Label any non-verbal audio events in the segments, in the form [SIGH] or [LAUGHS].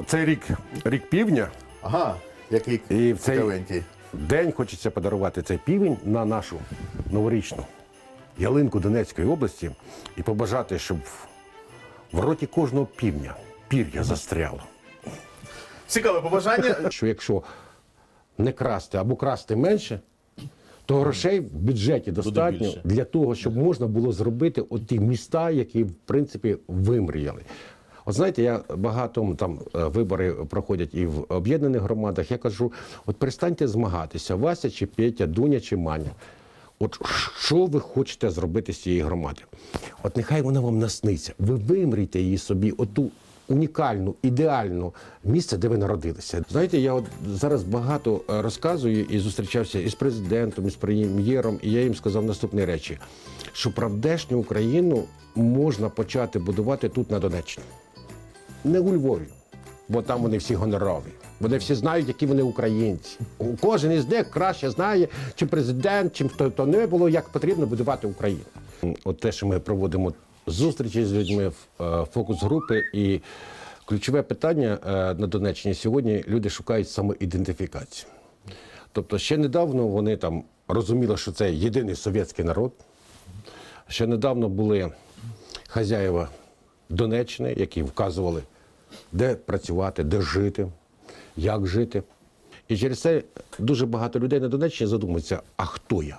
Ну, це рік, рік півдня, Ага, який і в цей цікавенький. день хочеться подарувати цей півень на нашу новорічну ялинку Донецької області і побажати, щоб в роті кожного півня пір'я застряло. Цікаве побажання. [LAUGHS] Що якщо не красти або красти менше, то грошей в бюджеті достатньо більше. для того, щоб можна було зробити от ті міста, які в принципі вимріяли. От знаєте, я багато там е, вибори проходять і в об'єднаних громадах. Я кажу: от перестаньте змагатися, Вася чи Петя, Дуня чи Маня. От що ви хочете зробити з цієї громади? От нехай вона вам насниться. Ви вимрійте її собі, оту унікальну, ідеальну місце, де ви народилися. Знаєте, я от зараз багато е, розказую і зустрічався із президентом, із прем'єром, і я їм сказав наступні речі: що правдешню Україну можна почати будувати тут на Донеччині, не у Львові, бо там вони всі гонорові. Вони всі знають, які вони українці. Кожен із них краще знає, чи президент, чим хто то не було, як потрібно будувати Україну. От те, що ми проводимо зустрічі з людьми, в- е, фокус-групи і ключове питання е, на Донеччині сьогодні люди шукають самоідентифікацію. Тобто ще недавно вони там розуміли, що це єдиний совєтський народ. Ще недавно були хазяїва Донеччини, які вказували, де працювати, де жити, як жити. І через це дуже багато людей на Донеччині задумуються, а хто я?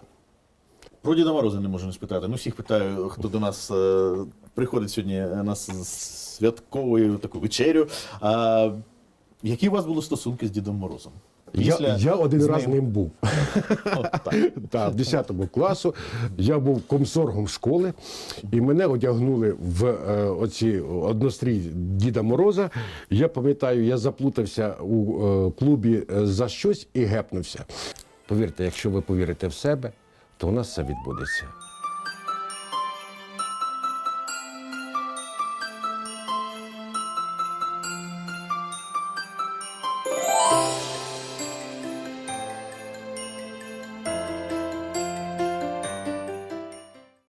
Про Діда Мороза не можу не спитати. Ну, всіх питаю, хто до нас е, приходить сьогодні на святковою таку вечерю. А, які у вас були стосунки з Дідом Морозом? Я, Після я один раз ним? був. [LAUGHS] Так. [LAUGHS] Та, в 10 класу я був комсоргом школи, і мене одягнули в е, оці однострій Діда Мороза. Я пам'ятаю, я заплутався у е, клубі е, за щось і гепнувся. Повірте, якщо ви повірите в себе, то у нас все відбудеться.